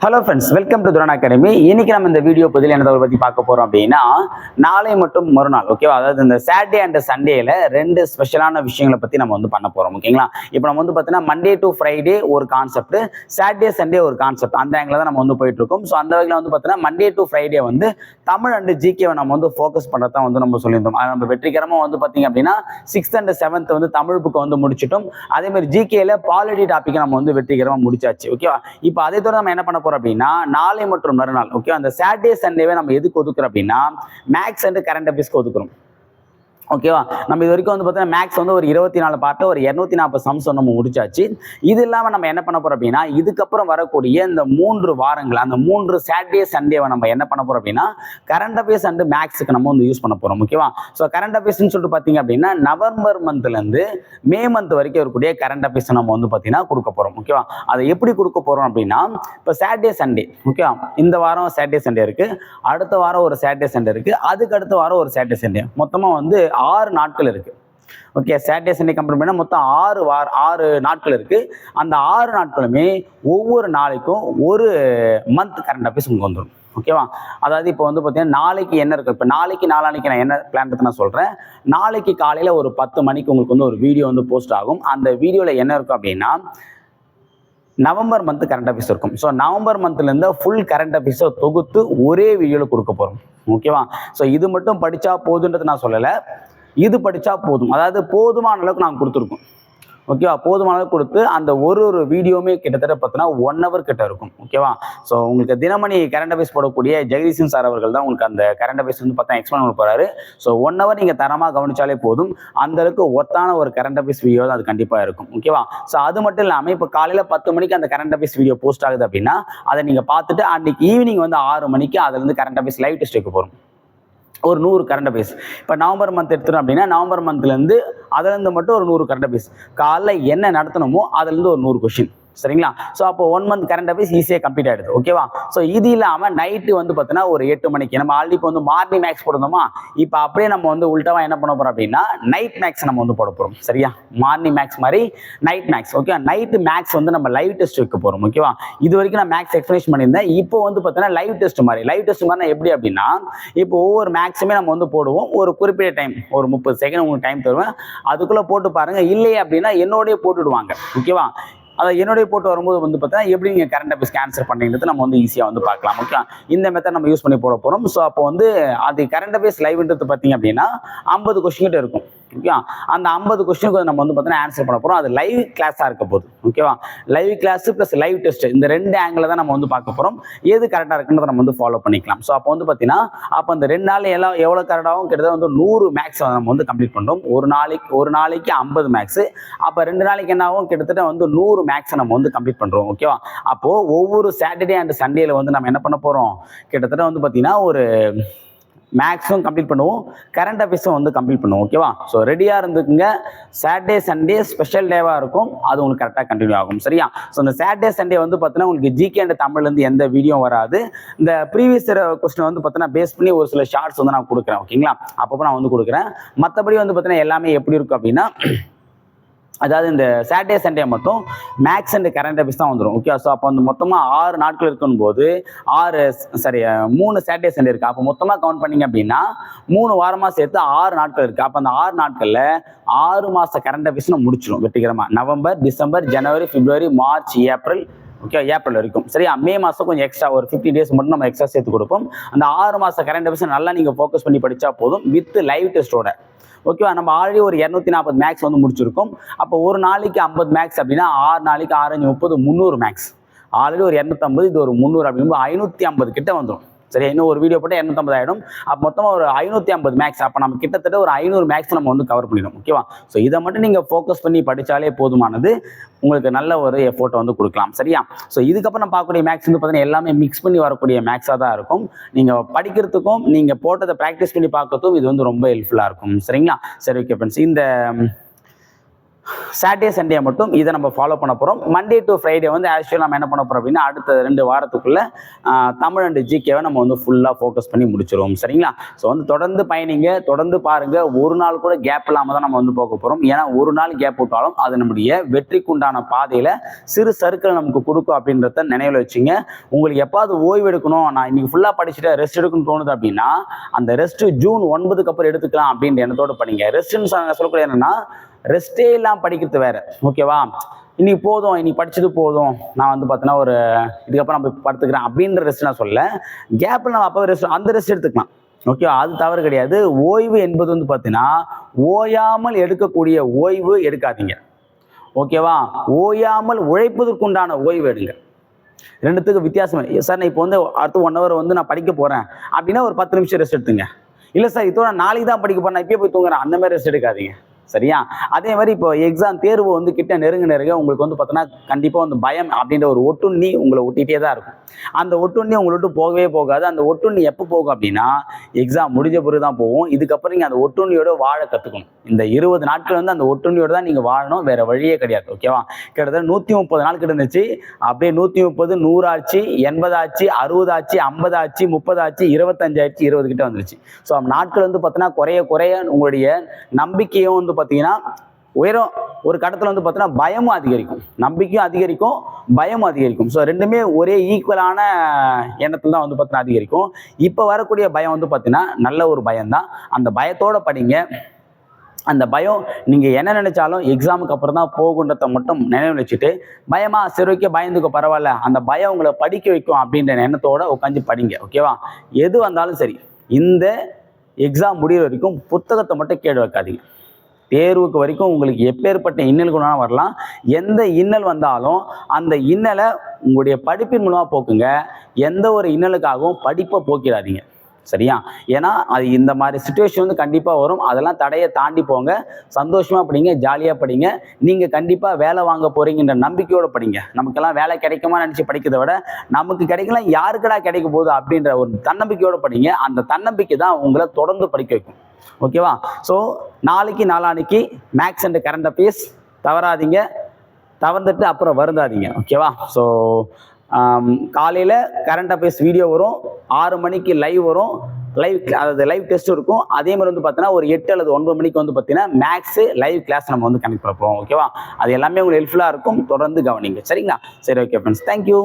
Hello friends welcome to Thuran academy இன்னைக்கு நம்ம இந்த வீடியோ பதில் என்ன தகவல் பற்றி பார்க்க போகிறோம் அப்படின்னா நாளை மற்றும் மறுநாள் ஓகேவா அதாவது இந்த சாட்டர்டே அண்ட் சண்டேல ரெண்டு ஸ்பெஷலான விஷயங்களை பற்றி நம்ம வந்து பண்ண போகிறோம் ஓகேங்களா இப்போ நம்ம வந்து பார்த்தீங்கன்னா மண்டே டு ஃப்ரைடே ஒரு கான்செப்ட் சாட்டர்டே சண்டே ஒரு கான்செப்ட் அந்த ஆங்கில தான் நம்ம வந்து போயிட்டு இருக்கோம். ஸோ அந்த வகையில் வந்து பார்த்தீங்கன்னா மண்டே டு ஃப்ரைடே வந்து தமிழ் அண்ட் ஜிகேவை நம்ம வந்து ஃபோக்கஸ் பண்ணுறதா வந்து நம்ம சொல்லியிருந்தோம். அது நம்ம வெற்றிகரமாக வந்து பார்த்தீங்க அப்படின்னா சிக்ஸ்த் அண்ட் செவன்த் வந்து தமிழ் புக்கை வந்து முடிச்சிட்டோம். அதே மாதிரி ஜிகேல பாலிட்டி டாப்பிக்கை நம்ம வந்து வெற்றிகரமாக முடிச்சாச்சு ஓகேவா இப்போ அதை தவிர நம்ம என்ன பண்ண போறோம் அப்படின்னா நாளை மற்றும் மறுநாள் ஓகே அந்த சாட்டர்டே சண்டேவே நம்ம எதுக்கு ஒதுக்குறோம் அப்படின்னா மேக்ஸ் அண்ட் கரண்ட் அஃபேர்ஸ்க்கு ஒதுக்குறோம். ஓகேவா நம்ம இது வரைக்கும் வந்து பார்த்தீங்கன்னா மேக்ஸ் வந்து ஒரு இருபத்தி நாலு பார்ட்டு ஒரு இரநூத்தி நாற்பது சம்ஸ் நம்ம முடிச்சாச்சு. இது இல்லாமல் நம்ம என்ன பண்ண போறோம் அப்படின்னா இதுக்கப்புறம் வரக்கூடிய இந்த மூன்று வாரங்கள் அந்த மூன்று சாட்டர்டே சண்டேவை நம்ம என்ன பண்ண போறோம் அப்படின்னா கரண்ட் அஃபேர்ஸ் அண்ட் மேக்ஸுக்கு நம்ம வந்து யூஸ் பண்ண போறோம். ஓகேவா ஸோ கரண்ட் அஃபேர்ஸ்னு சொல்லிட்டு பார்த்தீங்க அப்படின்னா நவம்பர் மந்த்லேருந்து மே மந்த் வரைக்கும் இருக்கக்கூடிய கரண்ட் அஃபேர்ஸ் நம்ம வந்து பார்த்தீங்கன்னா கொடுக்க போறோம். ஓகேவா அதை எப்படி கொடுக்க போறோம் அப்படின்னா இப்போ சாட்டர்டே சண்டே ஓகேவா இந்த வாரம் சாட்டர்டே சண்டே இருக்கு. அடுத்த வாரம் ஒரு சாட்டர்டே சண்டே இருக்கு. அதுக்கு அடுத்த வாரம் ஒரு சாட்டர்டே சண்டே மொத்தமாக வந்து ஆறு நாட்கள் இருக்கு. ஓகே சாட்டர்டே சண்டே கம்பேர் பண்ணால் மொத்தம் ஆறு வார ஆறு நாட்கள் இருக்கு. அந்த ஆறு நாட்களுமே ஒவ்வொரு நாளைக்கும் ஒரு மந்த் கரண்ட் அஃபேர்ஸ் உங்களுக்கு வந்துடும் ஓகேவா அதாவது இப்போ வந்து பார்த்தீங்கன்னா நாளைக்கு என்ன இருக்கு? இப்போ நாளைக்கு நாளானைக்கு நான் என்ன பிளான் நான் சொல்கிறேன் நாளைக்கு காலையில் ஒரு பத்து மணிக்கு உங்களுக்கு வந்து ஒரு வீடியோ வந்து போஸ்ட் ஆகும். அந்த வீடியோவில் என்ன இருக்கும் அப்படின்னா நவம்பர் மந்த் கரண்ட் அஃபேர்ஸ் இருக்கும். ஸோ நவம்பர் மந்த்லேருந்து ஃபுல் கரண்ட் அஃபேர்ஸை தொகுத்து ஒரே வீடியோவில் கொடுக்க போகிறோம் ஓகேவா ஸோ இது மட்டும் படித்தா போதுன்றது நான் சொல்லலை. இது படித்தா போதும். அதாவது போதுமான அளவுக்கு நாங்கள் கொடுத்துருக்கோம். ஓகேவா போதுமான அளவுக்கு கொடுத்து அந்த ஒரு ஒரு வீடியோவுமே கிட்டத்தட்ட பார்த்தோன்னா ஒன் ஹவர் கிட்ட இருக்கும். ஓகேவா ஸோ உங்களுக்கு தினமணி கரண்ட் அஃபேர்ஸ் போடக்கூடிய ஜெகதீசன் சார் அவர்கள் தான் உங்களுக்கு அந்த கரண்ட் அஃபேர்ஸ் வந்து பார்த்தா எக்ஸ்பிளைன் பண்ண போகிறாரு ஸோ ஒன் ஹவர் நீங்கள் தரமாக கவனிச்சாலே போதும். அந்த அளவுக்கு ஒத்தான ஒரு கரண்ட் அஃபேர்ஸ் வீடியோ தான் அது கண்டிப்பாக இருக்கும். ஓகேவா ஸோ அது மட்டும் இல்லாமல் இப்போ காலையில் பத்து மணிக்கு அந்த கரண்ட் அஃபேர்ஸ் வீடியோ போஸ்ட் ஆகுது அப்படின்னா அதை நீங்கள் பார்த்துட்டு அன்னைக்கு ஈவினிங் வந்து ஆறு மணிக்கு அதுலேருந்து கரண்ட் அஃபேர்ஸ் லைவ் டெஸ்ட் வைக்க போகிறோம் ஒரு நூறு கரண்ட் பேஸ் இப்போ நவம்பர் மந்த் எடுத்துட்டோம் அப்படின்னா நவம்பர் மந்த்லேருந்து அதுலேருந்து மட்டும் ஒரு நூறு கரண்ட் அஃபேர்ஸ் காலைல என்ன நடத்தணுமோ அதுலேருந்து ஒரு நூறு கொஷின் சரிங்களா? ஸோ அப்போ ஒன் மந்த் கரண்ட் அஃபேர்ஸ் ஈஸியாக கம்ப்ளீட் ஆகிடுது ஓகேவா ஸோ இது இல்லாமல் நைட்டு வந்து பார்த்தீங்கன்னா ஒரு எட்டு மணிக்கு நம்ம ஆல்ரெடி இப்போ வந்து மார்னிங் மேக்ஸ் போடணுமா இப்போ அப்படியே நம்ம வந்து உள்டாவா என்ன பண்ண போகிறோம் அப்படின்னா நைட் மேக்ஸ் நம்ம வந்து போட போகிறோம் சரியா? மார்னிங் மேக்ஸ் மாதிரி நைட் மேக்ஸ் ஓகேவா நைட்டு மேக்ஸ் வந்து நம்ம லைவ் டெஸ்ட் வைக்க போகிறோம் ஓகேவா இது வரைக்கும் நான் மேக்ஸ் எக்ஸ்பிளேஷன் பண்ணியிருந்தேன். இப்போ வந்து பார்த்தீங்கன்னா லைவ் டெஸ்ட் மாதிரி. லைவ் டெஸ்ட் மாதிரி எப்படி அப்படின்னா இப்போ ஒவ்வொரு மேக்ஸுமே நம்ம வந்து போடுவோம். ஒரு குறிப்பிட்ட டைம் ஒரு முப்பது செகண்ட் உங்களுக்கு டைம் தருவேன். அதுக்குள்ளே போட்டு பாருங்க. இல்லையே அப்படின்னா என்னோடய போட்டுடுவாங்க. ஓகேவா அதை என்னுடைய போட்டு வரும்போது வந்து பார்த்தீங்கன்னா எப்படி நீங்கள் கரண்ட் அஃபேர்ஸ் கேன்சல் பண்ணுறது நம்ம வந்து ஈஸியாக வந்து பார்க்கலாம். ஓகே இந்த மெத்தட் நம்ம யூஸ் பண்ணி போட போகிறோம் ஸோ அப்போ வந்து அது கரண்ட் அஃபேர்ஸ் லைவ்ன்றது பார்த்தீங்க அப்படின்னா ஐம்பது கொஸ்டின் கிட்ட இருக்கும். ஓகேவா? அந்த ஐம்பது கொஸ்டினுக்கு நம்ம வந்து பார்த்தீங்கன்னா ஆன்சர் பண்ண போகிறோம் அது லைவ் கிளாஸாக இருக்க போகுது. ஓகேவா? Live class plus live test இந்த ரெண்டு ஆங்கிள் தான் நம்ம வந்து பார்க்க போகிறோம் எது கரெக்டாக இருக்குன்றதை நம்ம வந்து ஃபாலோ பண்ணிக்கலாம். ஸோ அப்போ வந்து பார்த்தீங்கன்னா அப்போ அந்த ரெண்டு நாள் எல்லாம் எவ்வளோ கரெக்டாகவும் கிட்டத்தட்ட வந்து நூறு மேக்ஸ் நம்ம வந்து கம்ப்ளீட் பண்ணுறோம் ஒரு நாளைக்கு ஒரு நாளைக்கு ஐம்பது மேக்ஸ் அப்போ ரெண்டு நாளைக்கு என்ன ஆகும்? கிட்டத்தட்ட வந்து நூறு மேக்ஸை நம்ம வந்து கம்ப்ளீட் பண்ணுறோம் ஓகேவா? அப்போது ஒவ்வொரு சாட்டர்டே அண்ட் சண்டேல வந்து நம்ம என்ன பண்ண போகிறோம் கிட்டத்தட்ட வந்து பார்த்தீங்கன்னா ஒரு மேக்ஸும் கம்ப்ளீட் பண்ணுவோம். கரண்ட் அஃபேர்ஸும் வந்து கம்ப்ளீட் பண்ணுவோம் ஓகேவா ஸோ ரெடியாக இருந்துக்குங்க. சாட்டர்டே சண்டே ஸ்பெஷல் டேவாக இருக்கும். அது உங்களுக்கு கரெக்டாக கண்டினியூ ஆகும் சரியா? ஸோ இந்த சாட்டர்டே சண்டே வந்து பார்த்தீங்கன்னா உங்களுக்கு ஜிகே அண்ட் தமிழ்லேருந்து எந்த வீடியோ வராது. இந்த ப்ரீவியஸ் கொஸ்டின் வந்து பார்த்தீங்கன்னா பேஸ் பண்ணி ஒரு சில ஷார்ட்ஸ் வந்து நான் கொடுக்குறேன் ஓகேங்களா அப்பப்போ நான் வந்து கொடுக்குறேன். மற்றபடி வந்து பார்த்தீங்கன்னா எல்லாமே எப்படி இருக்கும் அப்படின்னா அதாவது இந்த சாட்டர்டே சண்டே மட்டும் மேக்ஸ் அண்ட் கரண்ட் அஃபேர்ஸ் தான் வந்துடும் ஓகே ஸோ அப்போ வந்து மொத்தமாக ஆறு நாட்கள் இருக்கும் போது ஆறு சரி மூணு சாட்டர்டே சண்டே இருக்குது அப்போ மொத்தமாக கவுண்ட் பண்ணிங்க அப்படின்னா மூணு வாரமாக சேர்த்து ஆறு நாட்கள் இருக்குது அப்போ அந்த ஆறு நாட்களில் ஆறு மாத கரண்ட் அஃபேர்ஸ் நம்ம முடிச்சிடும் வெற்றிகரமாக நவம்பர் டிசம்பர் ஜனவரி பிப்ரவரி மார்ச் ஏப்ரல் ஓகே ஏப்ரல் வரைக்கும். சரியா? மே மாதம் கொஞ்சம் எக்ஸ்ட்ரா ஒரு ஃபிஃப்டி டேஸ் மட்டும் நம்ம எக்ஸ்ட்ரா சேர்த்து கொடுப்போம். அந்த ஆறு மாதம் கரண்ட் அஃபேர்ஸ் நல்லா நீங்கள் ஃபோக்கஸ் பண்ணி படித்தா போதும். வித் லைவ் டெஸ்ட்டோட ஓகேவா நம்ம ஆல்ரெடி ஒரு இரநூத்தி நாற்பது மேக்ஸ் வந்து முடிச்சிருக்கோம். அப்போ ஒரு நாளைக்கு ஐம்பது மேக்ஸ் அப்படின்னா ஆறு நாளைக்கு ஆறஞ்சு முப்பது முந்நூறு மேக்ஸ் ஆல்ரெடி ஒரு இரநூத்தம்பது இது ஒரு முந்நூறு அப்படிங்கும்போது ஐநூற்றி ஐம்பது கிட்ட வந்துடும் சரி இன்னும் ஒரு வீடியோ போட்டால் இரநூத்தம்பது ஆகிடும் அப்போ மொத்தமாக ஒரு ஐநூற்றி ஐம்பது மேக்ஸ் அப்போ நம்ம கிட்டத்தட்ட ஒரு ஐநூறு மேக்ஸ் நம்ம வந்து கவர் பண்ணிடும். ஓகேவா ஸோ இதை மட்டும் நீங்கள் ஃபோக்கஸ் பண்ணி படித்தாலே போதுமானது. உங்களுக்கு நல்ல ஒரு எஃபோர்ட்டை வந்து கொடுக்கலாம். சரியா? ஸோ இதுக்கப்புறம் நம்ம பார்க்கக்கூடிய மேக்ஸ் வந்து பார்த்தீங்கன்னா எல்லாமே மிக்ஸ் பண்ணி வரக்கூடிய மேக்ஸாக தான் இருக்கும். நீங்கள் படிக்கிறதுக்கும் நீங்கள் போட்டதை ப்ராக்டிஸ் பண்ணி பார்க்கறதுக்கும் இது வந்து ரொம்ப ஹெல்ப்ஃபுல்லாக இருக்கும். சரிங்களா? சரி ஓகே ஃப்ரெண்ட்ஸ் இந்த சாட்டர்டே சண்டே மட்டும் இதை நம்ம ஃபாலோ பண்ண போகிறோம் மண்டே டு ஃப்ரைடே வந்து ஆக்சுவலாக நம்ம என்ன பண்ண போகிறோம் அப்படின்னா அடுத்த ரெண்டு வாரத்துக்குள்ளே தமிழ் அண்டு ஜிகேவை நம்ம வந்து ஃபுல்லாக ஃபோக்கஸ் பண்ணி முடிச்சிருவோம். சரிங்களா? ஸோ வந்து தொடர்ந்து பயணிங்க தொடர்ந்து பாருங்கள் ஒரு நாள் கூட கேப் இல்லாமல் தான் நம்ம வந்து போக போகிறோம் ஏன்னா ஒரு நாள் கேப் விட்டாலும் அது நம்முடைய வெற்றிக்குண்டான பாதையில் சிறு சறுக்கள் நமக்கு கொடுக்கும் அப்படின்றத நினைவில் வச்சுங்க. உங்களுக்கு எப்பாவது ஓய்வு எடுக்கணும் நான் இன்னைக்கு ஃபுல்லாக படிச்சுட்டு ரெஸ்ட் எடுக்கணும்னு தோணுது அப்படின்னா அந்த ரெஸ்ட் ஜூன் ஒன்பதுக்கு அப்புறம் எடுத்துக்கலாம் அப்படின்ற எண்ணத்தோடு பண்ணிங்க ரெஸ்ட்னு சொல்லக்கூடிய என்னன்னா ரெஸ்டே இல்லாமல் படிக்கிறது வேற ஓகேவா இன்னைக்கு போதும் இன்னைக்கு படிச்சது போதும். நான் வந்து பார்த்தீங்கன்னா ஒரு இதுக்கப்புறம் நம்ம போய் படுத்துக்கிறேன் அப்படின்ற ரெஸ்ட் நான் சொல்ல கேப்பில் நம்ம அப்போ ரெஸ்ட் அந்த ரெஸ்ட் எடுத்துக்கலாம். ஓகே அது தவறு கிடையாது. ஓய்வு என்பது வந்து பார்த்தீங்கன்னா ஓயாமல் எடுக்கக்கூடிய ஓய்வு எடுக்காதீங்க. ஓகேவா ஓயாமல் உழைப்பதற்குண்டான ஓய்வு எடுங்க. ரெண்டுத்துக்கு வித்தியாசம். சார் நான் இப்போ வந்து அடுத்து ஒன் ஹவர் வந்து நான் படிக்க போகிறேன் அப்படின்னா ஒரு பத்து நிமிஷம் ரெஸ்ட் எடுத்துங்க. இல்லை சார் இதோட நாளைக்கு தான் படிக்க போகிறேன் நான் இப்பயே போய் தூங்குறேன். அந்த மாதிரி ரெஸ்ட் எடுக்காதீங்க. சரியா? அதே மாதிரி இப்போ எக்ஸாம் தேர்வு வந்து கிட்ட நெருங்க நெருங்க உங்களுக்கு வந்து பார்த்தோன்னா கண்டிப்பாக வந்து பயம் அப்படின்ற ஒரு ஒட்டுண்ணி உங்களை ஒட்டிகிட்டே தான் இருக்கும். அந்த ஒட்டுண்ணி உங்களை விட்டு போகவே போகாது. அந்த ஒட்டுண்ணி எப்போ போகும் அப்படின்னா எக்ஸாம் முடிஞ்ச பிறகு தான் போகும். இதுக்கப்புறம் நீங்கள் அந்த ஒட்டுண்ணியோட வாழ கற்றுக்கணும் இந்த இருபது நாட்கள் வந்து அந்த ஒட்டுண்ணியோட தான் நீங்கள் வாழணும். வேற வழியே கிடையாது. ஓகேவா கிட்டத்தட்ட நூற்றி முப்பது நாள் கிடந்துச்சு. அப்படியே நூற்றி முப்பது நூறாச்சு எண்பதாச்சு அறுபதாச்சு ஐம்பதாச்சு முப்பதாச்சு இருபத்தஞ்சாயிரத்தி இருபது கிட்ட வந்துருச்சு. ஸோ நாட்கள் வந்து பார்த்தோன்னா குறைய குறைய உங்களுடைய நம்பிக்கையும் வந்து பார்த்தீங்கன்னா உயரம் ஒரு கட்டத்தில் வந்து பார்த்தீங்கன்னா பயமும் அதிகரிக்கும். நம்பிக்கையும் அதிகரிக்கும் பயமும் அதிகரிக்கும். ஸோ ரெண்டுமே ஒரே ஈக்குவலான எண்ணத்தில் தான் வந்து பார்த்தீங்கன்னா அதிகரிக்கும். இப்போ வரக்கூடிய பயம் வந்து பார்த்தீங்கன்னா நல்ல ஒரு பயம்தான். அந்த பயத்தோட படிங்க. அந்த பயம் நீங்கள் என்ன நினைச்சாலும் எக்ஸாமுக்கு அப்புறம் தான் போகுன்றதை மட்டும் நினைவு வச்சுட்டு பயமா சரி ஓகே பயந்துக்கோ பரவாயில்ல. அந்த பயம் உங்களை படிக்க வைக்கும் அப்படின்ற எண்ணத்தோட உட்காந்து படிங்க ஓகேவா எது வந்தாலும் சரி இந்த எக்ஸாம் முடிகிற வரைக்கும் புத்தகத்தை மட்டும் கேடு வைக்காதீங்க. தேர்வுக்கு வரைக்கும் உங்களுக்கு எப்பேற்பட்ட இன்னல் குணம் வரலாம். எந்த இன்னல் வந்தாலும் அந்த இன்னலை உங்களுடைய படிப்பின் மூலமாக போக்குங்க. எந்த ஒரு இன்னலுக்காகவும் படிப்பை போக்கிடாதீங்க. சரியா? ஏன்னா அது இந்த மாதிரி சுச்சுவேஷன் வந்து கண்டிப்பாக வரும். அதெல்லாம் தடையை தாண்டி போங்க. சந்தோஷமாக படிங்க ஜாலியாக படிங்க. நீங்கள் கண்டிப்பாக வேலை வாங்க போகிறீங்கன்ற நம்பிக்கையோடு படிங்க. நமக்கெல்லாம் வேலை கிடைக்குமா நினச்சி படிக்கிறத விட நமக்கு கிடைக்கலாம் யாருக்கடா கிடைக்க போகுது அப்படின்ற ஒரு தன்னம்பிக்கையோடு படிங்க. அந்த தன்னம்பிக்கை தான் உங்களை தொடர்ந்து படிக்க வைக்கும். ஓகேவா? ஸோ நாளைக்கு நாளான்னைக்கு மேக்ஸ் அண்ட் கரண்ட் அஃபேர்ஸ் தவறாதீங்க. தவறுந்துட்டு அப்புறம் வருந்தாதீங்க. ஓகேவா? ஸோ காலையில் கரண்ட் அஃபேர்ஸ் வீடியோ வரும். ஆறு மணிக்கு லைவ் வரும். லைவ் அதாவது லைவ் டெஸ்ட் இருக்கும். அதே மாதிரி வந்து பார்த்தீங்கன்னா ஒரு எட்டு அல்லது ஒன்பது மணிக்கு வந்து பார்த்தீங்கன்னா மேக்ஸு லைவ் கிளாஸ் நம்ம வந்து கனெக்ட் பண்ண போகிறோம் ஓகேவா? அது எல்லாமே உங்களுக்கு ஹெல்ப்ஃபுல்லாக இருக்கும். தொடர்ந்து கவனிங்க. சரிங்களா? சரி ஓகே ஃப்ரெண்ட்ஸ் தேங்க்யூ